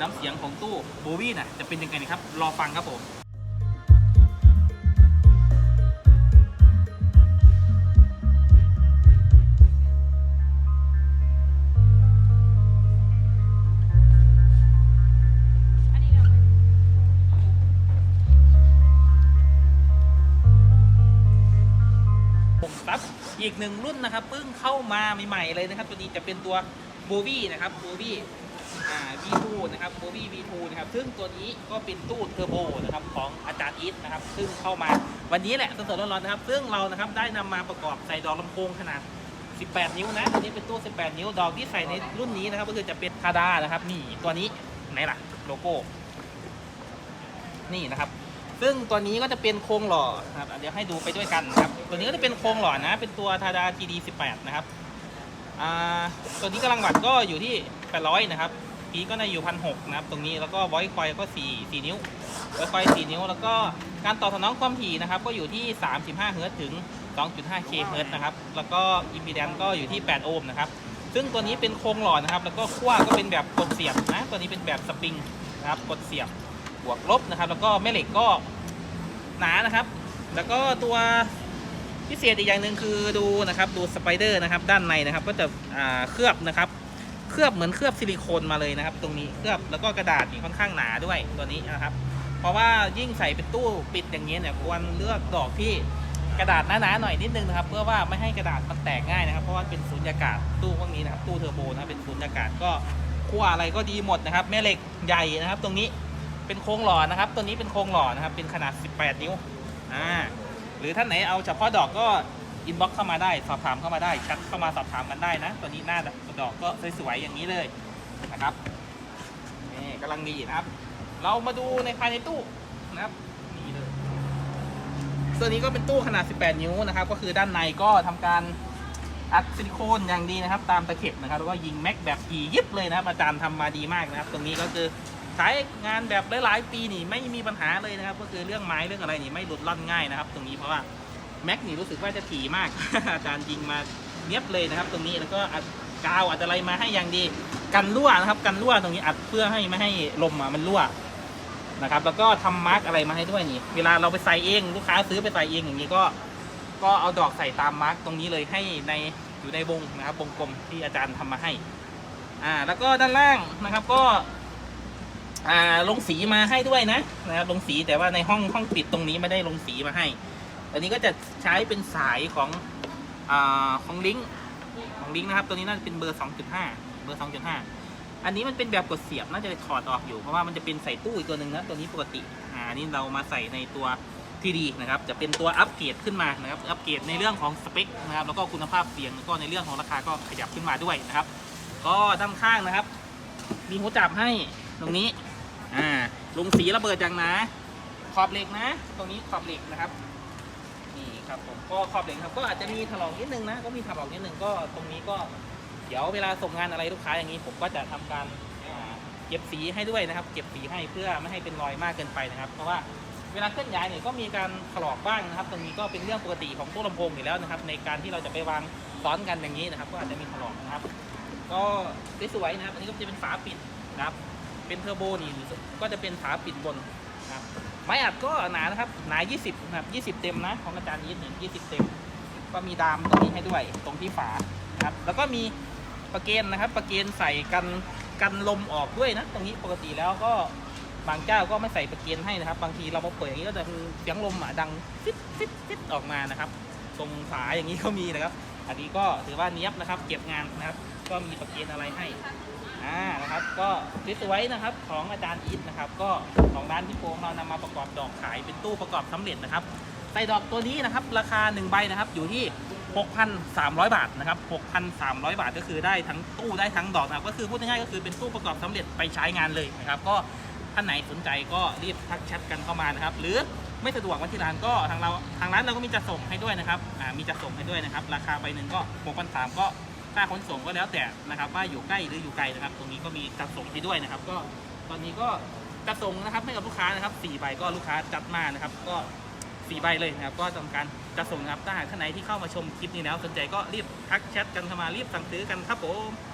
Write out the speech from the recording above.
น้ำเสียงของตู้โบวี่น่ะจะเป็นยังไงนะครับ รอฟังครับผมผมครับอีกหนึ่งรุ่นนะครับเพิ่งเข้ามาใหม่ๆเลยนะครับ ตัวนี้จะเป็นตัว โบวี่นะครับโบวี่อ่า V2 นะครับโบวี่ V2 นะครับซึ่งตัวนี้ก็เป็นตู้เทอร์โบนะครับของอาจารย์อีทนะครับซึ่งเข้ามาวันนี้แหละสดๆร้อนๆนะครับ ซึ่งเรานะครับได้นำมาประกอบใส่ดอกลำโพงขนาด 18 นิ้วนะตัวนี้เป็นตู้ 18 นิ้วดอกที่ใส่ในรุ่นนี้นะครับก็คือจะเป็นคาดานะครับนี่ตัวนี้ไหนล่ะโลโก้นี่นะครับซึ่งตัวนี้ก็จะเป็นโครงหล่อครับเดี๋ยวให้ดูไปด้วยกันนะครับตัวนี้ก็จะเป็นโครงหล่อนะ เป็นตัวทาดา GD 18 นะครับ อ่าตัวนี้กำลังวัดก็อยู่ที่ 800 นะครับพีก็ในอยู่พันหนะครับ ตรงนี้แล้วก็ไวคอยก็4 4 นิ้วไวคอย4 นิ้ว แล้วก็การตอบสนองความถี่นะครับ ก็อยู่ที่ 35 เฮิร์ตซ์ถึง 2.5 k เฮิร์ตซ์นะครับ แล้วก็อิมพีแดนก็อยู่ที่ 8 โอห์มนะครับ ซึ่งตัวนี้เป็นโครงหล่อนะครับ แล้วก็ขั้วก็เป็นแบบกดเสียบนะ ตัวนี้เป็นแบบสปริงนะครับกดเสียบบวกลบนะครับ แล้วก็แม่เหล็กก็หนานะครับ แล้วก็ตัว พิเศษอีกอย่างหนึ่งคือดูนะครับดูสไปเดอร์นะครับด้านในนะครับก็จะเคลือบนะครับเคลือบเหมือนเคลือบซิลิโคนมาเลยนะครับ ตรงนี้เคลือบแล้วก็กระดาษนี่ค่อนข้างหนาด้วยตัวนี้นะครับ เพราะว่ายิ่งใส่เป็นตู้ปิดอย่างเงี้ยเนี่ยควรเลือกดอกที่กระดาษหนาๆหน่อยนิดนึงนะครับ เพื่อว่าไม่ให้กระดาษมันแตกง่ายนะครับ เพราะว่าเป็นสูญญากาศตู้พวกนี้นะครับตู้เทอร์โบนะเป็นสูญญากาศก็ขั้วอะไรก็ดีหมดนะครับ แม่เหล็กใหญ่นะครับ ตรงนี้เป็นโครงหล่อนะครับ ตัวนี้เป็นโครงหล่อนะครับ เป็นขนาด 18 นิ้วอ่า หรือท่านไหนเอาเฉพาะดอกก็อินบ็อกเข้ามาได้สอบถามเข้ามาได้ชัดเข้ามาสอบถามกันได้นะ ตัวนี้หน้าดอกก็สวยๆอย่างนี้เลยนะครับนี่กำลังดีนะครับ เรามาดูในภายในตู้นะครับนี่เลยตัวนี้ก็เป็นตู้ขนาด 18 นิ้วนะครับ ก็คือด้านในก็ทำการอัดซิลิโคนอย่างดีนะครับ ตามตะเข็บนะครับแล้วก็ยิงแม็กแบบอียิบเลยนะครับอาจารย์ทำมาดีมากนะครับ ตรงนี้ก็คือ ใช้งานแบบหลายๆปีนี่ไม่มีปัญหาเลยนะครับ ก็คือเรื่องไม้เรื่องอะไรนี่ไม่หลุดล่อนง่ายนะครับ ตรงนี้เพราะว่าแม็กนี่รู้สึกว่าจะถี่มาก อาจารย์ยิงมาเนียบเลยนะครับ ตรงนี้แล้วก็อัดกาวอัดอะไรมาให้อย่างดี กันรั่วนะครับ กันรั่วตรงนี้อัดเพื่อให้ไม่ให้ลมมันรั่วนะครับ แล้วก็ทำมาร์กอะไรมาให้ด้วยนี่ เวลาเราไปใส่เองลูกค้าซื้อไปใส่เองอย่างนี้ก็ ก็เอาดอกใส่ตามมาร์กตรงนี้เลยให้ในอยู่ในวงนะครับวงกลมที่อาจารย์ทำมาให้ อ่า แล้วก็ด้านล่างนะครับ ก็ อ่าลงสีมาให้ด้วยนะนะครับลงสีแต่ว่าในห้องห้องปิดตรงนี้ไม่ได้ลงสีมาให้อันนี้ก็จะใช้เป็นสายของอ่าของลิงก์ของลิงก์นะครับ ตัวนี้น่าจะเป็นเบอร์ 2.5 เบอร์ 2.5 อันนี้มันเป็นแบบกดเสียบน่าจะถอดออกอยู่เพราะว่ามันจะเป็นใส่ตู้อีกตัวหนึ่งนะตัวนี้ปกติอ่านี้เรามาใส่ในตัวทีดีนะครับจะเป็นตัวอัปเกรดขึ้นมานะครับอัปเกรดในเรื่องของสเปคนะครับแล้วก็คุณภาพเสียงแล้วก็ในเรื่องของราคาก็ขยับขึ้นมาด้วยนะครับ ก็ด้านข้างนะครับ มีหัวจับให้ตรงนี้ อ่าลงสีระเบิดอย่างหนาขอบเหล็กนะ ตรงนี้ขอบเหล็กนะครับ นี่ครับผมก็ขอบเหล็กครับ ก็อาจจะมีถลอกนิดนึงนะ ก็มีถลอกนิดนึงก็ตรงนี้ก็ เดี๋ยวเวลาส่งงานอะไรลูกค้าอย่างนี้ผมก็จะทำการเก็บสีให้ด้วยนะครับ เก็บสีให้เพื่อไม่ให้เป็นรอยมากเกินไปนะครับ เพราะว่าเวลาเคลื่อนย้ายเนี่ยก็มีการถลอกบ้างนะครับ ตรงนี้ก็เป็นเรื่องปกติของตู้ลำโพงอยู่แล้วนะครับ ในการที่เราจะไปวางซ้อนกันอย่างนี้นะครับ ก็อาจจะมีถลอกนะครับ ก็สวยๆนะครับ อันนี้ก็จะเป็นฝาปิดนะครับ เป็นเทอร์โบนี่ก็จะเป็นฝาปิดบนนะครับไม้อัดก็หนานะครับหนา 20นะครับ20 เต็มนะของอาจารย์ยีดเนี่ย20 เต็ม ก็มีดามตรงนี้ให้ด้วยตรงที่ฝาครับแล้วก็มีประเกนนะครับ ประเกนใส่กันกันลมออกด้วยนะ ตรงนี้ปกติแล้วก็บางเจ้าก็ไม่ใส่ประเกนให้นะครับ บางทีเราพอเปิดอย่างนี้ก็จะเสียงลมอะดังฟิตฟิตฟิตออกมานะครับตรงฝาอย่างนี้ก็มีนะครับ อันนี้ก็ถือว่าเนี้ยบนะครับ เก็บงานนะครับ ก็มีประเกนอะไรให้ อ่านะครับก็สวยๆนะครับของอาจารย์อีทนะครับ ก็ของร้านที่โป้งเรานำมาประกอบดอกขายเป็นตู้ประกอบสำเร็จนะครับใส่ดอกตัวนี้นะครับ ราคา1ใบนะครับอยู่ที่ 6,300 บาทนะครับ6,300 บาทก็คือได้ทั้งตู้ได้ทั้งดอกนะครับก็คือพูดง่ายๆก็คือเป็นตู้ประกอบสำเร็จไปใช้งานเลยนะครับก็ท่านไหนสนใจก็รีบทักแชทกันเข้ามานะครับ หรือไม่สะดวกมาที่ร้านก็ทางเราทางร้านเราก็มีจัดส่งให้ด้วยนะครับมีจัดส่งให้ด้วยนะครับ ราคาใบหนึ่งก็6,300ก็ ค่าขนส่งก็แล้วแต่นะครับว่าอยู่ใกล้หรืออยู่ไกลนะครับ ตรงนี้ก็มีจัดส่งให้ด้วยนะครับ ก็ตอนนี้ก็จัดส่งนะครับให้กับลูกค้านะครับสี่ใบก็ลูกค้าจัดมานะครับ ก็สี่ใบเลยนะครับ ก็ทำการจัดส่งนะครับถ้าหากท่านไหนที่เข้ามาชมคลิปนี้แล้วสนใจก็รีบทักแชทกันเข้ามารีบสั่งซื้อกันครับผม